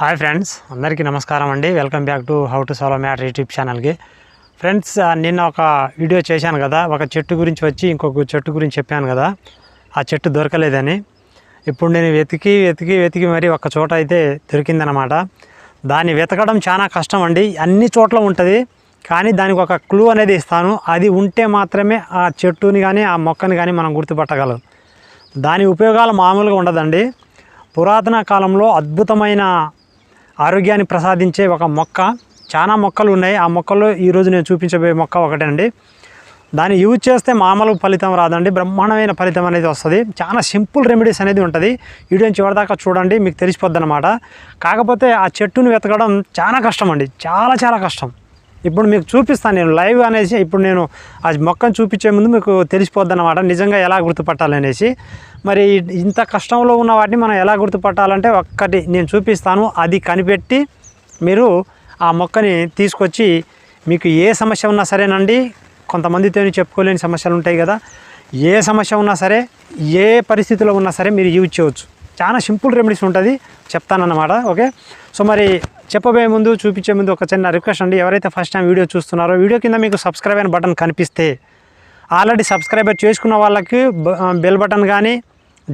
Hi friends అందరికీ నమస్కారం అండి. Welcome back to how to solve matter YouTube ఛానల్కి. ఫ్రెండ్స్ నిన్న ఒక వీడియో చేశాను కదా ఒక చెట్టు గురించి వచ్చి ఇంకొక చెట్టు గురించి చెప్పాను కదా ఆ చెట్టు దొరకలేదని. ఇప్పుడు నేను వెతికి వెతికి వెతికి మరి ఒక చోట అయితే దొరికిందనమాట. దాన్ని వెతకడం చాలా కష్టం అండి. అన్ని చోట్ల ఉంటుంది కానీ దానికి ఒక క్లూ అనేది ఇస్తాను. అది ఉంటే మాత్రమే ఆ చెట్టుని కానీ ఆ మొక్కని కానీ మనం గుర్తుపట్టగలం. దాని ఉపయోగాలు మామూలుగా ఉండదండి. పురాతన కాలంలో అద్భుతమైన ఆరోగ్యాన్ని ప్రసాదించే ఒక మొక్క. చాలా మొక్కలు ఉన్నాయి. ఆ మొక్కల్లో ఈరోజు నేను చూపించబోయే మొక్క ఒకటండి దాన్ని యూజ్ చేస్తే మామూలు ఫలితం రాదండి. బ్రహ్మాండమైన ఫలితం అనేది వస్తుంది. చాలా సింపుల్ రెమెడీస్ అనేది ఉంటుంది. వీడియో చివరిదాకా చూడండి మీకు తెలిసిపోద్ది అనమాట కాకపోతే ఆ చెట్టుని వెతకడం చాలా కష్టం అండి చాలా చాలా కష్టం. ఇప్పుడు మీకు చూపిస్తాను నేను లైవ్ అనేసి ఇప్పుడు నేను ఆ మొక్కను చూపించే ముందు మీకు తెలిసిపోద్ది అనమాట నిజంగా ఎలా గుర్తుపట్టాలనేసి. మరి ఇంత కష్టంలో ఉన్న వాటిని మనం ఎలా గుర్తుపట్టాలంటే ఒక్కటి నేను చూపిస్తాను. అది కనిపెట్టి మీరు ఆ మొక్కని తీసుకొచ్చి మీకు ఏ సమస్య ఉన్నా సరేనండి. కొంతమందితో చెప్పుకోలేని సమస్యలు ఉంటాయి కదా. ఏ సమస్య ఉన్నా సరే ఏ పరిస్థితిలో ఉన్నా సరే మీరు యూజ్ చేయవచ్చు చాలా సింపుల్ రెమెడీస్ ఉంటుంది. చెప్తానన్నమాట. ఓకే? సో మరి చెప్పబోయే ముందు చూపించే ముందు ఒక చిన్న రిక్వెస్ట్ అండి. ఎవరైతే ఫస్ట్ టైం వీడియో చూస్తున్నారో వీడియో కింద మీకు సబ్స్క్రైబ్ అయిన బటన్ కనిపిస్తే ఆల్రెడీ సబ్స్క్రైబర్ చేసుకున్న వాళ్ళకి బెల్ బటన్ కానీ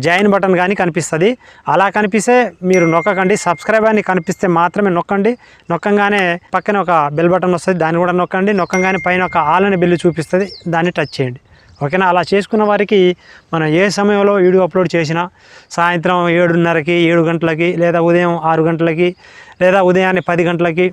జాయిన్ బటన్ కానీ కనిపిస్తుంది. అలా కనిపిస్తే మీరు నొక్కకండి. సబ్స్క్రైబ్ అని కనిపిస్తే మాత్రమే నొక్కండి. నొక్కంగానే పక్కన ఒక బెల్ బటన్ వస్తుంది. దాన్ని కూడా నొక్కండి. నొక్కంగానే పైన ఒక ఆల్ అనే బిల్లు చూపిస్తుంది. దాన్ని టచ్ చేయండి. ఓకేనా? అలా చేసుకున్న వారికి మనం ఏ సమయంలో వీడియో అప్లోడ్ చేసినా సాయంత్రం ఏడున్నరకి ఏడు గంటలకి లేదా ఉదయం ఆరు గంటలకి లేదా ఉదయాన్నే పది గంటలకి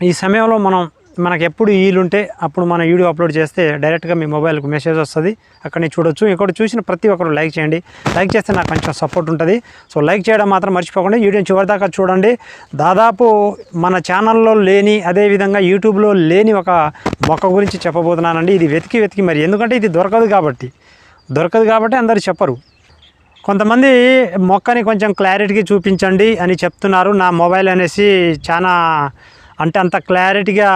ఈ సమయంలో మనం మనకు ఎప్పుడు వీలుంటే అప్పుడు మన వీడియో అప్లోడ్ చేస్తే డైరెక్ట్గా మీ మొబైల్కి మెసేజ్ వస్తుంది. అక్కడ నేను చూడొచ్చు. ఇక్కడ చూసిన ప్రతి ఒక్కరు లైక్ చేయండి. లైక్ చేస్తే నాకు కొంచెం సపోర్ట్ ఉంటుంది. సో లైక్ చేయడం మాత్రం మర్చిపోకండి. వీడియోని చివరిదాకా చూడండి. దాదాపు మన ఛానల్లో లేని అదేవిధంగా యూట్యూబ్లో లేని ఒక మొక్క గురించి చెప్పబోతున్నానండి. ఇది వెతికి వెతికి మరి ఎందుకంటే ఇది దొరకదు కాబట్టి. దొరకదు కాబట్టి అందరు చెప్పరు. కొంతమంది మొక్కని కొంచెం క్లారిటీగా చూపించండి అని చెప్తున్నారు. నా మొబైల్ అనేసి చాలా అంటే అంత క్లారిటీగా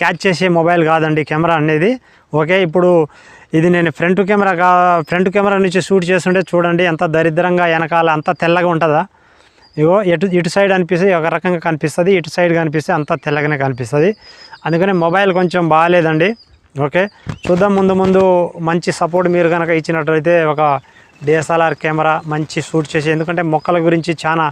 క్యాచ్ చేసే మొబైల్ కాదండి కెమెరా అనేది. ఓకే ఇప్పుడు ఇది నేను ఫ్రంట్ కెమెరా కా ఫ్రంట్ కెమెరా నుంచి షూట్ చేస్తుంటే చూడండి ఎంత దరిద్రంగా వెనకాల అంత తెల్లగా ఉంటుందా? ఇగో ఎటు ఇటు సైడ్ అనిపిస్తే ఒక రకంగా కనిపిస్తుంది ఇటు సైడ్ కనిపిస్తే అంత తెల్లగానే కనిపిస్తుంది. అందుకని మొబైల్ కొంచెం బాగాలేదండి. ఓకే చూద్దాం ముందు ముందు మంచి సపోర్ట్ మీరు కనుక ఇచ్చినట్లయితే ఒక డిఎస్ఎల్ఆర్ కెమెరా మంచి షూట్ చేసి ఎందుకంటే మొక్కల గురించి చాలా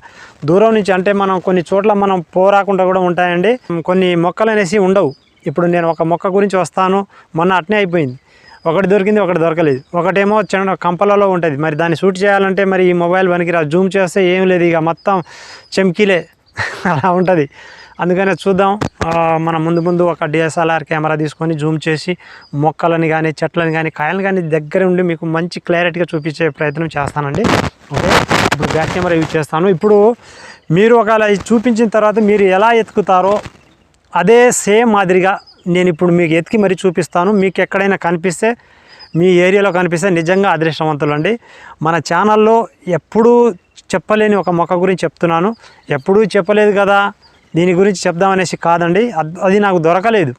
దూరం నుంచి అంటే మనం కొన్ని చోట్ల మనం పోరాకుండా కూడా ఉంటాయండి. కొన్ని మొక్కలు అనేసి ఉండవు. ఇప్పుడు నేను ఒక మొక్క గురించి వస్తాను. మొన్న అట్నే అయిపోయింది. ఒకటి దొరికింది ఒకటి దొరకలేదు. ఒకటేమో చిన్న కంపలలో ఉంటుంది. మరి దాన్ని షూట్ చేయాలంటే మరి ఈ మొబైల్ పనికిరా జూమ్ చేస్తే ఏం లేదు. ఇక మొత్తం చెమ్కిలే. అలా ఉంటుంది. అందుకనే చూద్దాం. మనం ముందు ముందు ఒక డిఎస్ఎల్ఆర్ కెమెరా తీసుకొని జూమ్ చేసి మొక్కలని కానీ చెట్లని కానీ కాయలను కానీ దగ్గర ఉండి మీకు మంచి క్లారిటీగా చూపించే ప్రయత్నం చేస్తానండి. ఓకే? ఇప్పుడు బ్యాక్ కెమెరా యూజ్ చేస్తాను. ఇప్పుడు మీరు ఒకవేళ చూపించిన తర్వాత మీరు ఎలా ఎత్తుకుతారో అదే సేమ్ మాదిరిగా నేను ఇప్పుడు మీకు ఎతికి మరీ చూపిస్తాను. మీకు ఎక్కడైనా కనిపిస్తే మీ ఏరియాలో కనిపిస్తే నిజంగా అదృష్టవంతులు అండి. మన ఛానల్లో ఎప్పుడూ చెప్పలేని ఒక మొక్క గురించి చెప్తున్నాను. ఎప్పుడూ చెప్పలేదు కదా. దీని గురించి చెప్దామనేసి కాదండి. అది నాకు దొరకలేదు.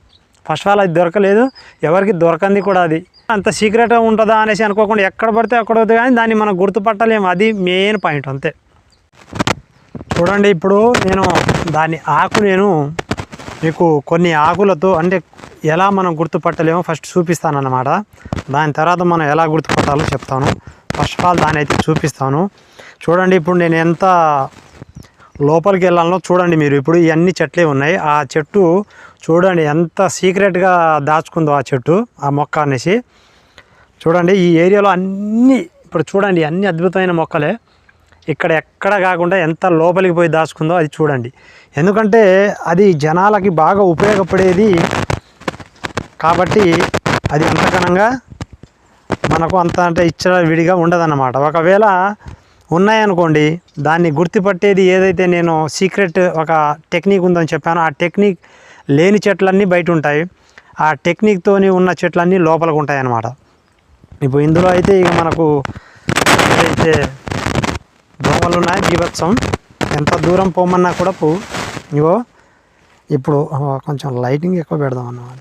ఫస్ట్ ఆఫ్ ఆల్ అది దొరకలేదు. ఎవరికి దొరకంది కూడా అది. అంత సీక్రెట్గా ఉంటుందా అనేసి అనుకోకుండా ఎక్కడ పడితే అక్కడ అవుతుంది కానీ దాన్ని మనం గుర్తుపట్టలేము. అది మెయిన్ పాయింట్ అంతే. చూడండి ఇప్పుడు నేను దాని ఆకు నేను మీకు కొన్ని ఆకులతో అంటే ఎలా మనం గుర్తుపట్టలేమో ఫస్ట్ చూపిస్తానన్నమాట. దాని తర్వాత మనం ఎలా గుర్తుపట్టాలో చెప్తాను. ఫస్ట్ ఆఫ్ ఆల్ దాని అయితే చూపిస్తాను. చూడండి ఇప్పుడు నేను ఎంత లోపలికి వెళ్ళాలో చూడండి మీరు. ఇప్పుడు ఇవన్నీ చెట్లే ఉన్నాయి. ఆ చెట్టు చూడండి ఎంత సీక్రెట్గా దాచుకుందో ఆ చెట్టు ఆ మొక్క అనేసి. చూడండి ఈ ఏరియాలో అన్నీ ఇప్పుడు చూడండి అన్ని అద్భుతమైన మొక్కలే. ఇక్కడ ఎక్కడ కాకుండా ఎంత లోపలికి పోయి దాచుకుందో అది చూడండి. ఎందుకంటే అది జనాలకి బాగా ఉపయోగపడేది కాబట్టి అది అంతకనంగా మనకు అంత అంటే ఇచ్చ విడిగా ఉండదన్నమాట. ఒకవేళ ఉన్నాయనుకోండి దాన్ని గుర్తుపట్టేది ఏదైతే నేను సీక్రెట్ ఒక టెక్నిక్ ఉందని చెప్పానో ఆ టెక్నిక్ లేని చెట్లన్నీ బయట ఉంటాయి. ఆ టెక్నిక్తోని ఉన్న చెట్లన్నీ లోపలికి ఉంటాయి అన్నమాట ఇప్పుడు ఇందులో అయితే ఇక మనకు అయితే దోమలు ఉన్నాయి బీభత్సం ఎంత దూరం పోమన్నా కూడా పో ఇగో ఇప్పుడు కొంచెం లైటింగ్ ఎక్కువ పెడదాం అన్నమాట.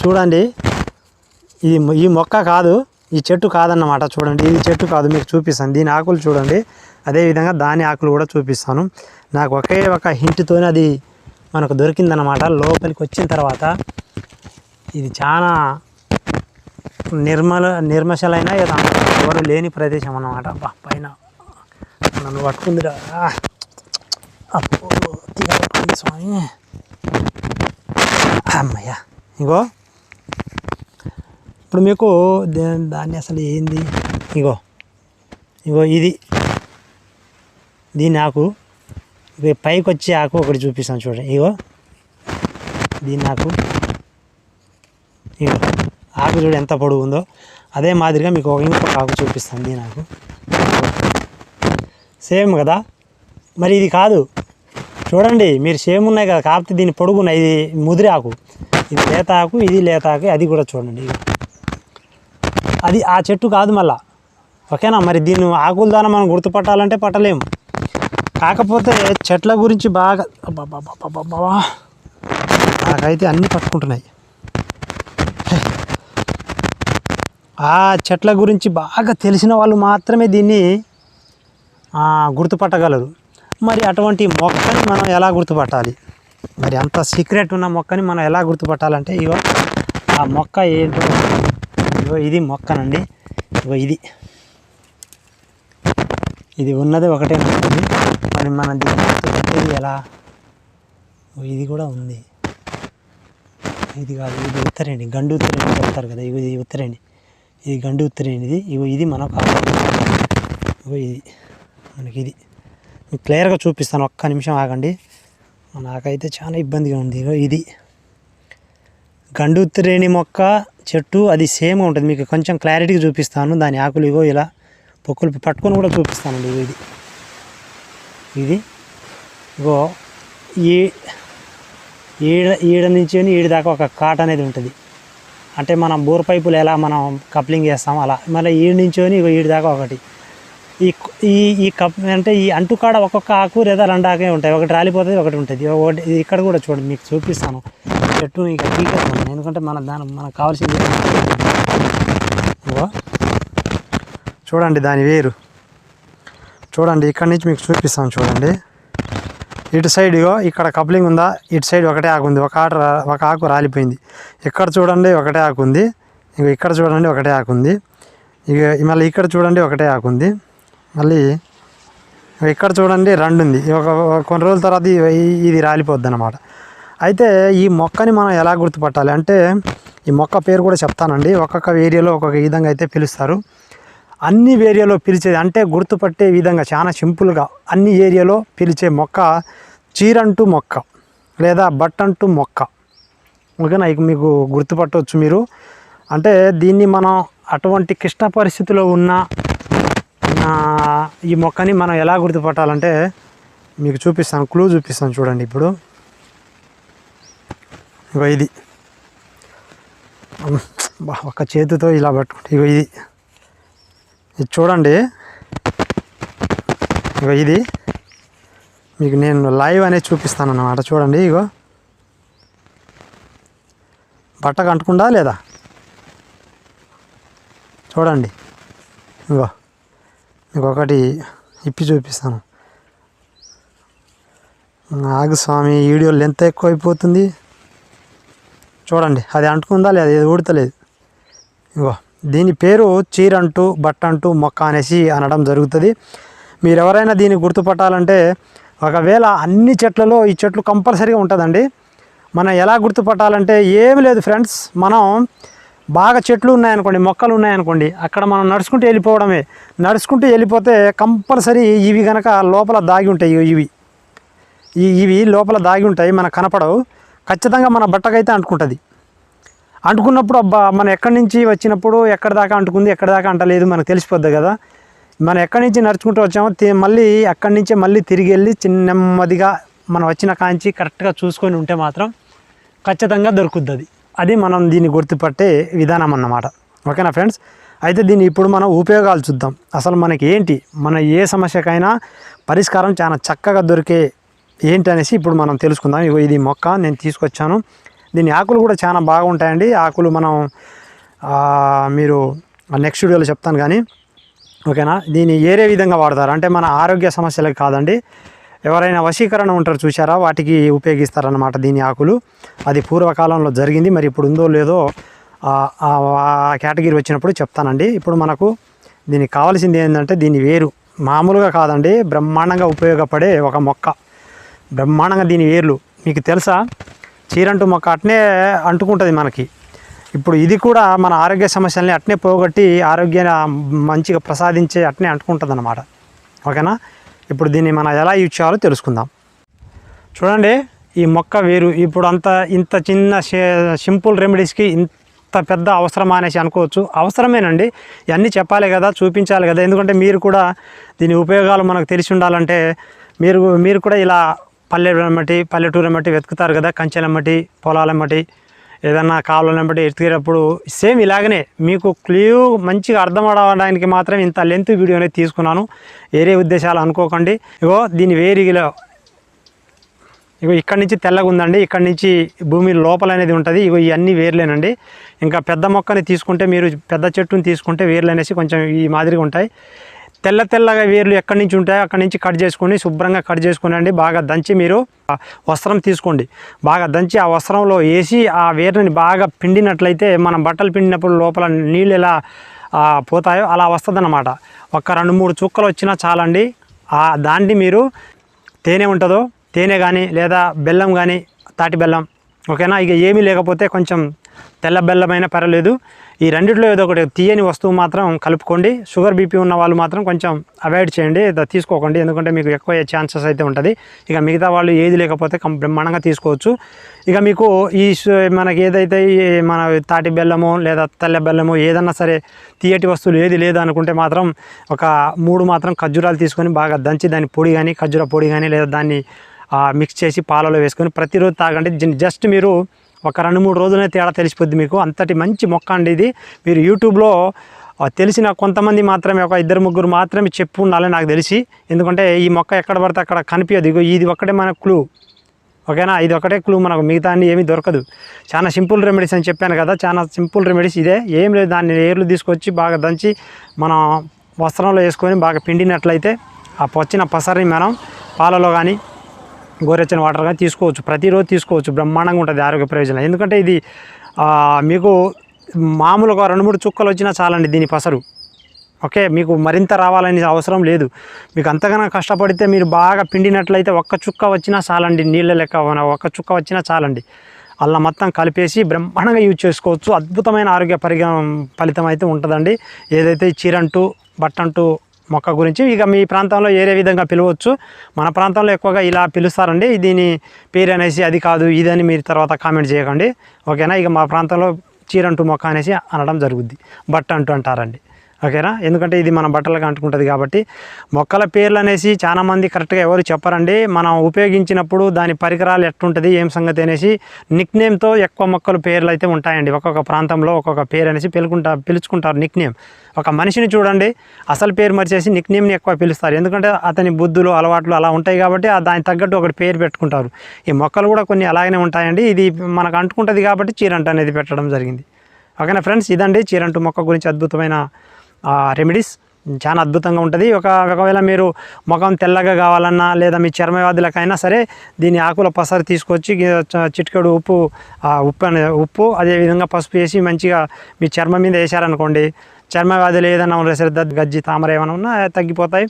చూడండి ఈ ఈ మొక్క కాదు. ఈ చెట్టు కాదన్నమాట చూడండి. ఇది చెట్టు కాదు మీకు చూపిస్తాను. దీని ఆకులు చూడండి. అదేవిధంగా దాని ఆకులు కూడా చూపిస్తాను. నాకు ఒకే ఒక హింట్తోనే అది మనకు దొరికిందనమాట లోపలికి వచ్చిన తర్వాత ఇది చాలా నిర్మల నిర్మశలైన ఎవరు లేని ప్రదేశం అన్నమాట. అబ్బా పైన నన్ను పట్టుకుందిరా. అప్పో స్వామి. అమ్మయ్యా. ఇగో. ఇప్పుడు మీకు దే- దాన్ని అసలు ఏంది? ఇగో ఇగో ఇది. దీని ఆకు ఇక పైకి వచ్చే ఆకు ఒకటి చూపిస్తాను చూడండి. ఇగో దీని ఆకు ఇగో ఆకు చూడు ఎంత పొడుగు ఉందో. అదే మాదిరిగా మీకు ఒక ఇంకొక ఆకు చూపిస్తాను. దీని ఆకు సేమ్ కదా? మరి ఇది కాదు. చూడండి మీరు సేమ్ ఉన్నాయి కదా? కాకపోతే దీని పొడుగున్నాయి ఇది ముదిరి ఆకు. ఇది లేత ఆకు ఇది లేత ఆకు అది కూడా చూడండి. ఇగో. అది ఆ చెట్టు కాదు మళ్ళా. ఓకేనా? మరి దీన్ని ఆకుల ద్వారా మనం గుర్తుపట్టాలంటే పట్టలేము. కాకపోతే చెట్ల గురించి బాగా నాకైతే అన్నీ పట్టుకుంటున్నాయి. ఆ చెట్ల గురించి బాగా తెలిసిన వాళ్ళు మాత్రమే దీన్ని గుర్తుపట్టగలరు. మరి అటువంటి మొక్కని మనం ఎలా గుర్తుపట్టాలి? మరి అంత సీక్రెట్ ఉన్న మొక్కని మనం ఎలా గుర్తుపట్టాలంటే ఇగో ఆ మొక్క ఏంటో ఇగో ఇది మొక్కనండి. ఇగో ఇది. ఇది ఉన్నది ఒకటే ఉంటుంది మరి మన దీన్ని ఎలా? ఓ, ఇది కూడా ఉంది. ఇది కాదు ఇది ఉత్తరేణి గండు ఉత్తరేణి చెప్తారు కదా ఇగో ఇది ఉత్తరేణి ఇది గండు ఉత్తరేణిది ఇగో ఇది మనకు కావాలి. ఇగో ఇది. మనకి ఇది. మీకు క్లియర్గా చూపిస్తాను ఒక్క నిమిషం ఆగండి. నాకైతే చాలా ఇబ్బందిగా ఉంది. ఇగో ఇది. గండు ఉత్తరేణి మొక్క. చెట్టు అది సేమ్ ఉంటుంది. మీకు కొంచెం క్లారిటీగా చూపిస్తాను. దాని ఆకులు ఇగో ఇలా పొక్కులు పట్టుకొని కూడా చూపిస్తానండి ఇది. ఇది ఇగో ఈ ఈడ ఈడ నుంచి ఈడ దాకా ఒక కాట్ అనేది ఉంటుంది. అంటే మనం బోర్ పైపులు ఎలా మనం కప్లింగ్ చేస్తాం అలా. మళ్ళీ ఈడ నుంచొని ఇగో ఈడ దాకా ఒకటి. ఈ ఈ ఈ కప్ అంటే ఈ అంటుకాడ ఒక్కొక్క ఆకు లేదా రెండు ఆకే ఉంటాయి. ఒకటి రాలిపోతుంది ఒకటి ఉంటుంది. ఒకటి ఇక్కడ కూడా చూడండి మీకు చూపిస్తాను. చెట్టు ఇక పీకేస్తాను ఎందుకంటే మన దాని మనకు కావాల్సింది చూడండి దాని వేరు. చూడండి ఇక్కడ నుంచి మీకు చూపిస్తాను చూడండి. ఇటు సైడ్ ఇగో ఇక్కడ కప్లింగ్ ఉందా? ఇటు సైడ్ ఒకటే ఆకు ఉంది. ఒక ఆట ఒక ఆకు రాలిపోయింది. ఇక్కడ చూడండి ఒకటే ఆకు ఉంది. ఇక ఇక్కడ చూడండి ఒకటే ఆకు ఉంది. ఇక మళ్ళీ ఇక్కడ చూడండి ఒకటే ఆకు ఉంది. మళ్ళీ ఇక్కడ చూడండి రెండు ఉంది. ఒక ఒక కొన్ని రోజుల తర్వాత ఇది- ఇది రాలిపోద్ది అనమాట అయితే ఈ మొక్కని మనం ఎలా గుర్తుపట్టాలి? అంటే ఈ మొక్క పేరు కూడా చెప్తానండి. ఒక్కొక్క ఏరియాలో ఒక్కొక్క విధంగా అయితే పిలుస్తారు. అన్ని ఏరియాలో పిలిచేది అంటే గుర్తుపట్టే విధంగా చాలా సింపుల్గా అన్ని ఏరియాలో పిలిచే మొక్క చీరంటూ మొక్క లేదా బట్టంటూ మొక్క. ఓకేనా? ఇక మీకు గుర్తుపట్టవచ్చు మీరు. అంటే దీన్ని మనం అటువంటి క్లిష్ట పరిస్థితిలో ఉన్న ఈ మొక్కని మనం ఎలా గుర్తుపట్టాలంటే మీకు చూపిస్తాను క్లూ చూపిస్తాను చూడండి ఇప్పుడు. ఇగో ఇది ఒక చేతితో ఇలా పట్టుకుంటే ఇగో ఇది ఇది చూడండి. ఇగో ఇది మీకు నేను లైవ్ అనేది చూపిస్తాను అన్నమాట. చూడండి ఇగో. బట్టకు అంటుకుందా లేదా? చూడండి. ఇగో. మీకు ఒకటి ఇప్పి చూపిస్తాను. నాగస్వామి వీడియో లెంత్ ఎక్కువ అయిపోతుంది చూడండి అది అంటుకుందా లేదు? ఇది ఊడతలేదు. ఇగో దీని పేరు చీరంటూ బట్టంటూ మొక్క అనేసి అనడం జరుగుతుంది. మీరు ఎవరైనా దీన్ని గుర్తుపట్టాలంటే ఒకవేళ అన్ని చెట్లలో ఈ చెట్లు కంపల్సరీగా ఉంటుందండి. మనం ఎలా గుర్తుపట్టాలంటే ఏమి లేదు ఫ్రెండ్స్ మనం బాగా చెట్లు ఉన్నాయనుకోండి మొక్కలు ఉన్నాయనుకోండి అక్కడ మనం నడుచుకుంటూ వెళ్ళిపోవడమే. నడుచుకుంటూ వెళ్ళిపోతే కంపల్సరీ ఇవి కనుక లోపల దాగి ఉంటాయి ఇవి- ఇవి ఇవి లోపల దాగి ఉంటాయి మనకు కనపడవు. ఖచ్చితంగా మన బట్టకైతే అంటుకుంటుంది. అంటుకున్నప్పుడు అబ్బా మనం ఎక్కడి నుంచి వచ్చినప్పుడు ఎక్కడ దాకా అంటుకుంది ఎక్కడ దాకా అంటలేదు మనకు తెలిసిపోద్ది కదా. మనం ఎక్కడి నుంచి నడుచుకుంటూ వచ్చామో మళ్ళీ అక్కడి నుంచే మళ్ళీ తిరిగి వెళ్ళి చిన్న నెమ్మదిగా మనం వచ్చిన కాంచి కరెక్ట్గా చూసుకొని ఉంటే మాత్రం ఖచ్చితంగా దొరుకుద్ది అది. అది మనం దీన్ని గుర్తుపట్టే విధానం అన్నమాట. ఓకేనా ఫ్రెండ్స్? అయితే దీన్ని ఇప్పుడు మనం ఉపయోగాలు చూద్దాం. అసలు మనకి ఏంటి? మన ఏ సమస్యకైనా పరిష్కారం చాలా చక్కగా దొరికే ఏంటి అనేసి ఇప్పుడు మనం తెలుసుకుందాం. ఇగో ఇది మొక్క నేను తీసుకొచ్చాను. దీని ఆకులు కూడా చాలా బాగుంటాయండి. ఆకులు మనం మీరు నెక్స్ట్ వీడియోలో చెప్తాను కానీ. ఓకేనా? దీన్ని ఏరే విధంగా వాడతారు. అంటే మన ఆరోగ్య సమస్యలకు కాదండి. ఎవరైనా వశీకరణ ఉంటారు చూసారా వాటికి ఉపయోగిస్తారన్నమాట దీని ఆకులు. అది పూర్వకాలంలో జరిగింది. మరి ఇప్పుడు ఉందో లేదో ఆ కేటగిరీ వచ్చినప్పుడు చెప్తానండి. ఇప్పుడు మనకు దీనికి కావాల్సింది ఏంటంటే దీని వేరు. మామూలుగా కాదండి. బ్రహ్మాండంగా ఉపయోగపడే ఒక మొక్క. బ్రహ్మాండంగా దీని వేర్లు. మీకు తెలుసా? చీరంటూ మొక్క అట్నే అంటుకుంటుంది మనకి. ఇప్పుడు ఇది కూడా మన ఆరోగ్య సమస్యల్ని అట్నే పోగొట్టి ఆరోగ్యాన్ని మంచిగా ప్రసాదించే అట్నే అంటుకుంటుంది అనమాట ఓకేనా? ఇప్పుడు దీన్ని మనం ఎలా యూజ్ చేయాలో తెలుసుకుందాం. చూడండి ఈ మొక్క వేరు. ఇప్పుడు అంత ఇంత చిన్న సింపుల్ రెమెడీస్కి ఇంత పెద్ద అవసరమా అనేసి అనుకోవచ్చు. అవసరమేనండి. ఇవన్నీ చెప్పాలి కదా చూపించాలి కదా. ఎందుకంటే మీరు కూడా దీని ఉపయోగాలు మనకు తెలిసి ఉండాలంటే మీరు మీరు కూడా ఇలా పల్లెటూరు వెంబటి పల్లెటూరు వెంబటి వెతుకుతారు కదా కంచెల వెంబటి పొలాల వెంబటి ఏదన్నా కావాలని బట్టి ఎత్తుకేటప్పుడు సేమ్ ఇలాగనే మీకు క్లియూ మంచిగా అర్థం అవడానికి మాత్రం ఇంత లెంత్ వీడియో అనేది తీసుకున్నాను. వేరే ఉద్దేశాలు అనుకోకండి. ఇగో దీని వేరిగిలో ఇగో ఇక్కడి నుంచి తెల్లగా ఉందండి. ఇక్కడి నుంచి భూమి లోపల అనేది ఉంటుంది. ఇగో ఇవన్నీ వేర్లేనండి. ఇంకా పెద్ద మొక్కని తీసుకుంటే మీరు పెద్ద చెట్టుని తీసుకుంటే వేర్లు అనేసి కొంచెం ఈ మాదిరిగా ఉంటాయి. తెల్ల తెల్లగా వేర్లు ఎక్కడి నుంచి ఉంటాయో అక్కడి నుంచి కట్ చేసుకొని శుభ్రంగా కట్ చేసుకునండి బాగా దంచి మీరు వస్త్రం తీసుకోండి. బాగా దంచి ఆ వస్త్రంలో వేసి ఆ వేర్ని బాగా పిండినట్లయితే మనం బట్టలు పిండినప్పుడు లోపల నీళ్ళు ఎలా పోతాయో అలా వస్తుందన్నమాట. ఒక రెండు మూడు చుక్కలు వచ్చినా చాలండి. ఆ దాన్ని మీరు తేనె ఉంటుందో తేనె కానీ లేదా బెల్లం కానీ తాటి బెల్లం ఓకేనా? ఇక ఏమీ లేకపోతే కొంచెం తెల్ల బెల్లమైనా పర్వాలేదు ఈ రెండిట్లో ఏదో ఒకటి తీయని వస్తువు మాత్రం కలుపుకోండి. షుగర్ బీపీ ఉన్న వాళ్ళు మాత్రం కొంచెం అవాయిడ్ చేయండి. తీసుకోకండి. ఎందుకంటే మీకు ఎక్కువ ఛాన్సెస్ అయితే ఉంటుంది. ఇక మిగతా వాళ్ళు ఏది లేకపోతే బ్రహ్మాండంగా తీసుకోవచ్చు. ఇక మీకు ఈ మనకి ఏదైతే మన తాటి బెల్లము లేదా తెల్ల బెల్లము ఏదన్నా సరే తీయటి వస్తువులు ఏది లేదు అనుకుంటే మాత్రం ఒక మూడు మాత్రం ఖర్జూరాలు తీసుకొని బాగా దంచి దాని పొడి కానీ ఖర్జూర పొడి కానీ లేదా దాన్ని మిక్స్ చేసి పాలలో వేసుకొని ప్రతిరోజు తాగండి. జస్ట్ మీరు ఒక రెండు మూడు రోజులనే తేడా తెలిసిపోద్ది మీకు. అంతటి మంచి మొక్క అండి ఇది. మీరు యూట్యూబ్లో తెలిసిన కొంతమంది మాత్రమే ఒక ఇద్దరు ముగ్గురు మాత్రమే చెప్పు ఉండాలని నాకు తెలిసి. ఎందుకంటే ఈ మొక్క ఎక్కడ పడితే అక్కడ కనిపించదు. ఇగో ఇది ఒక్కటే మన క్లూ ఓకేనా? ఇది ఒకటే క్లూ మనకు. మిగతా అన్ని ఏమీ దొరకదు. చాలా సింపుల్ రెమెడీస్ అని చెప్పాను కదా. చాలా సింపుల్ రెమెడీస్ ఇదే. ఏం లేదు. దాన్ని ఏర్లు తీసుకొచ్చి బాగా దంచి మనం వస్త్రంలో వేసుకొని బాగా పిండినట్లయితే ఆ వచ్చిన పసరిని మనం పాలలో కానీ గోరెచ్చని వాటర్ కానీ తీసుకోవచ్చు. ప్రతిరోజు తీసుకోవచ్చు. బ్రహ్మాండంగా ఉంటుంది ఆరోగ్య ప్రయోజనం ఎందుకంటే ఇది మీకు మామూలుగా రెండు మూడు చుక్కలు వచ్చినా చాలండి దీని పసరు. ఓకే? మీకు మరింత రావాలని అవసరం లేదు. మీకు అంతగానో కష్టపడితే మీరు బాగా పిండినట్లయితే ఒక్క చుక్క వచ్చినా చాలండి. నీళ్ళ లెక్క ఉన్న ఒక్క చుక్క వచ్చినా చాలండి. అలా మొత్తం కలిపేసి బ్రహ్మాండంగా యూజ్ చేసుకోవచ్చు. అద్భుతమైన ఆరోగ్య పరిగ ఫలితం అయితే ఉంటుందండి. ఏదైతే చీరంటూ బట్టంటూ మొక్క గురించి. ఇక మీ ప్రాంతంలో ఏరే విధంగా పిలవచ్చు. మన ప్రాంతంలో ఎక్కువగా ఇలా పిలుస్తారండి. దీని పేరు అనేసి అది కాదు ఇదని మీరు తర్వాత కామెంట్ చేయకండి. ఓకేనా? ఇక మా ప్రాంతంలో చీరంటు మొక్క అనేసి అనడం జరుగుద్ది. బట్ట అంటూ అంటారండి. ఓకేనా? ఎందుకంటే ఇది మన బట్టలకు అంటుకుంటుంది కాబట్టి. మొక్కల పేర్లు అనేసి చాలా మంది కరెక్ట్గా ఎవరు చెప్పరండి. మనం ఉపయోగించినప్పుడు దాని పరికరాలు ఎట్టుంటుంది ఏం సంగతి అనేసి నిక్ నేమ్తో ఎక్కువ మొక్కల పేర్లు అయితే ఉంటాయండి. ఒక్కొక్క ప్రాంతంలో ఒక్కొక్క పేరు అనేసి పిలుకుంటా పిలుచుకుంటారు నిక్ నేమ్ ఒక మనిషిని చూడండి అసలు పేరు మరిచేసి నిక్ నేమ్ని ఎక్కువ పిలుస్తారు. ఎందుకంటే అతని బుద్ధులు అలవాట్లు అలా ఉంటాయి కాబట్టి దానికి తగ్గట్టు ఒకటి పేరు పెట్టుకుంటారు. ఈ మొక్కలు కూడా కొన్ని అలాగనే ఉంటాయండి. ఇది మనకు అంటుకుంటుంది కాబట్టి చీరంట అనేది పెట్టడం జరిగింది. ఓకేనా ఫ్రెండ్స్? ఇదండి చీరంటు మొక్క గురించి అద్భుతమైన రెమెడీస్ చాలా అద్భుతంగా ఉంటుంది. ఒక ఒకవేళ మీరు ముఖం తెల్లగా కావాలన్నా లేదా మీ చర్మ వ్యాధులకైనా సరే దీని ఆకుల పసరు తీసుకొచ్చి గి- చిటికెడు ఉప్పు ఉప్పు ఉప్పు అదేవిధంగా పసుపు వేసి మంచిగా మీ చర్మం మీద వేసారనుకోండి చర్మ వ్యాధులు ఏదైనా ఉన్నా సరే దద్దు గజ్జి తామర ఏమైనా ఉన్నా తగ్గిపోతాయి.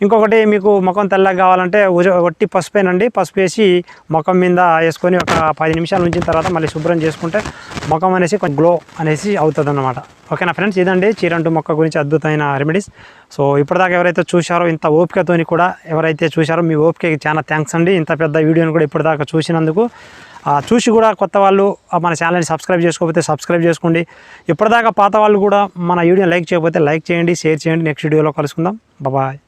ఇంకొకటి మీకు ముఖం తెల్లగా కావాలంటే ఒట్టి పసుపేనండి పసుపు వేసి ముఖం మీద వేసుకొని ఒక పది నిమిషాలు ఉంచిన తర్వాత మళ్ళీ శుభ్రం చేసుకుంటే ముఖం అనేసి కొంచెం గ్లో అనేసి అవుతుంది అనమాట ఓకేనా ఫ్రెండ్స్? ఇదండి చీరంటు మొక్క గురించి అద్భుతమైన రెమెడీస్. సో ఇప్పటిదాకా ఎవరైతే చూశారో ఇంత ఓపికతోని కూడా ఎవరైతే చూశారో మీ ఓపికకి చాలా థ్యాంక్స్ అండి. ఇంత పెద్ద వీడియోని కూడా ఇప్పటిదాకా చూసినందుకు. చూసి కూడా కొత్త వాళ్ళు ఆ, మన ఛానల్ని సబ్స్క్రైబ్ చేసుకోకపోతే సబ్స్క్రైబ్ చేసుకోండి. ఇప్పటిదాకా పాత వాళ్ళు కూడా మన వీడియో లైక్ చేయకపోతే లైక్ చేయండి షేర్ చేయండి. నెక్స్ట్ వీడియోలో కలుసుకుందాం. బాయ్